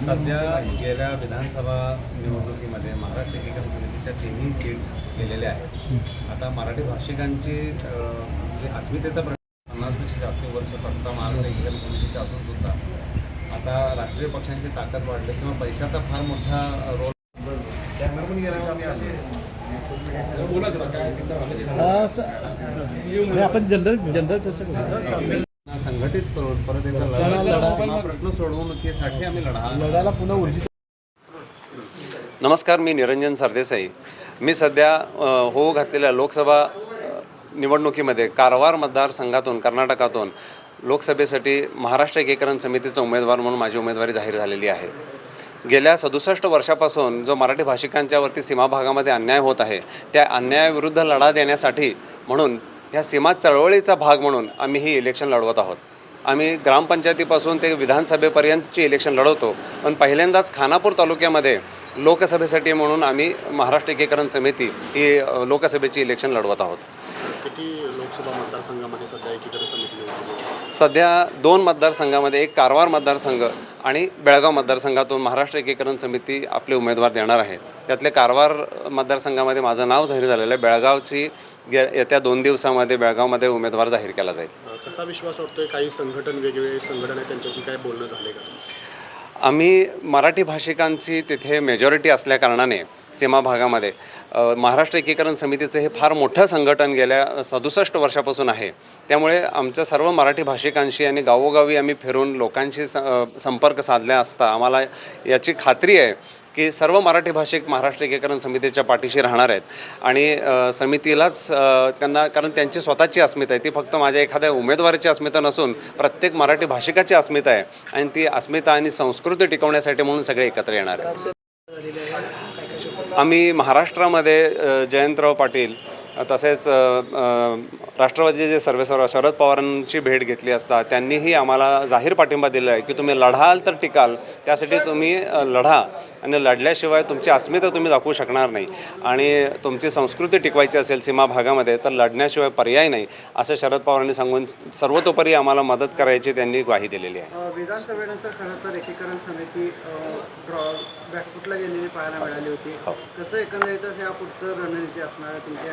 सध्या गेल्या विधानसभा निवडणुकीमध्ये महाराष्ट्र एकीकरण समितीच्या तिन्ही सीट गेलेल्या आहेत. आता मराठी भाषिकांची जे अस्मितेचा प्रश्न पन्नासपेक्षा जास्त वर्ष सत्ता महाराष्ट्र एकीकरण समितीची असून सुद्धा आता राष्ट्रीय पक्षांची ताकद वाढली किंवा पैशाचा फार मोठा रोल आपण जनरल जनरल चर्चा करू. संघटित करून परत एकदा लढा. सीमा प्रश्न सोडवणुकीसाठी आम्ही लढा. लढ्याला पुन्हा ऊर्जित नमस्कार मी निरंजन सरदेसाई. मी सध्या होऊ घातलेल्या लोकसभा निवडणुकीमध्ये कारवार मतदारसंघातून कर्नाटकातून लोकसभेसाठी महाराष्ट्र एकीकरण समितीचा उमेदवार म्हणून माझी उमेदवारी जाहीर झालेली आहे. गेल्या सदुसष्ट वर्षापासून जो मराठी भाषिकांच्यावरती सीमा भागामध्ये अन्याय होत आहे त्या अन्यायाविरुद्ध लढा देण्यासाठी म्हणून ह्या सीमा चळवळीचा भाग म्हणून आम्ही ही इलेक्शन लढवत आहोत. आम्ही ग्रामपंचायतीपासून ते विधानसभेपर्यंतची इलेक्शन लढवतो. पण पहिल्यांदाच खानापूर तालुक्यामध्ये लोकसभेसाठी म्हणून आम्ही महाराष्ट्र एकीकरण समिती ही लोकसभेची इलेक्शन लढवत आहोत. किती लोकसभा मतदारसंघामध्ये सध्या एकीकरण समिती? सध्या दोन मतदारसंघामध्ये एक कारवार मतदारसंघ आणि बेळगाव मतदारसंघातून महाराष्ट्र एकीकरण समिती आपले उमेदवार देणार आहे. त्यातले कारवार मतदारसंघामध्ये माझं नाव जाहीर झालेलं आहे. बेळगावची गे येत्या दोन दिवसामध्ये बेळगावमध्ये उमेदवार जाहीर केला जाईल. कसा विश्वास वाटतोय? काही संघटन वेगवेगळे संघटन आहे त्यांच्याशी काय बोलणं झाले का? आम्ही मराठी भाषिकांची तिथे मेजॉरिटी असल्याकारणाने सीमा भागामध्ये महाराष्ट्र एकीकरण समितीचं हे फार मोठं संघटन गेल्या सदुसष्ट वर्षापासून आहे. त्यामुळे आमच्या सर्व मराठी भाषिकांशी आणि गावोगावी आम्ही फिरून लोकांशी संपर्क साधल्या असता आम्हाला याची खात्री आहे की सर्व मराठी भाषिक महाराष्ट्र एकीकरण समितीच्या पाठीशी राहणार आहेत. आणि समितीलाच त्यांना कारण त्यांची स्वतःची अस्मिता आहे. ती फक्त माझ्या एखाद्या उमेदवाराची अस्मिता नसून प्रत्येक मराठी भाषिकाची अस्मिता आहे. आणि ती अस्मिता आणि संस्कृती टिकवण्यासाठी म्हणून सगळे एकत्र येणार आहेत. आम्ही महाराष्ट्रामध्ये जयंतराव पाटील तसेच राष्ट्रवादीचे सर्वेसर्वा शरद पवारांची भेट घेतली असता त्यांनीही आम्हाला जाहीर पाठिंबा दिला आहे की तुम्ही लढाल तर टिकाल त्यासाठी तुम्ही लढा आणि लढल्याशिवाय तुमची अस्मिता तुम्ही दाखवू शकणार नाही. आणि तुमची संस्कृती टिकवायची असेल सीमा भागामध्ये तर लढण्याशिवाय पर्याय नाही असं शरद पवारांनी सांगून सर्वतोपरी आम्हाला मदत करायची त्यांनी ग्वाही दिलेली आहे. विधानसभेनंतर खरं तर एकीकरण समिती बॅकफुटला गेलेली पाहायला मिळाली होती? कसं एकंदरीतच या पुढचं रणनीती असणार आहे तुमच्या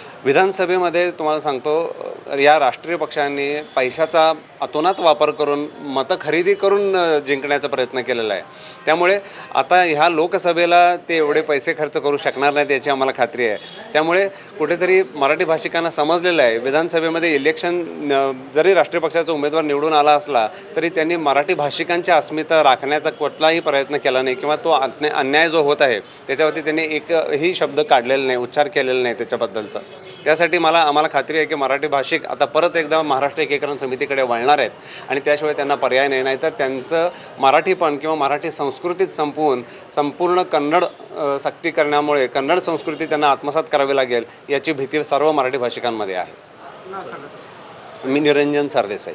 विधानसभेमध्ये तुम्हाला सांगतो या राष्ट्रीय पक्षांनी पैशाचा अतोनात वापर करून मतं खरेदी करून जिंकण्याचा प्रयत्न केलेला आहे. त्यामुळे आता ह्या लोकसभेला ते एवढे पैसे खर्च करू शकणार नाहीत याची आम्हाला खात्री आहे. त्यामुळे कुठेतरी मराठी भाषिकांना समजलेलं आहे विधानसभेमध्ये इलेक्शन न- जरी राष्ट्रीय पक्षाचा उमेदवार निवडून आला असला तरी त्यांनी मराठी भाषिकांची अस्मिता राखण्याचा कुठलाही प्रयत्न केला नाही किंवा तो अन्याय जो होत आहे त्याच्यावरती त्यांनी एकही शब्द काढलेला नाही उच्चार केलेला नाही त्याच्याबद्दलचा. त्यासाठी मला आम्हाला खात्री आहे की मराठी भाषिक आता परत एकदा महाराष्ट्र एकीकरण समितीकडे वळणार आहेत. आणि त्याशिवाय त्यांना पर्याय नाही नाही तर त्यांचं मराठीपण किंवा मराठी संस्कृतीत संपवून संपूर्ण कन्नड सक्ती करण्यामुळे कन्नड संस्कृती त्यांना आत्मसात करावी लागेल याची भीती सर्व मराठी भाषिकांमध्ये आहे. मी निरंजन सरदेसाई.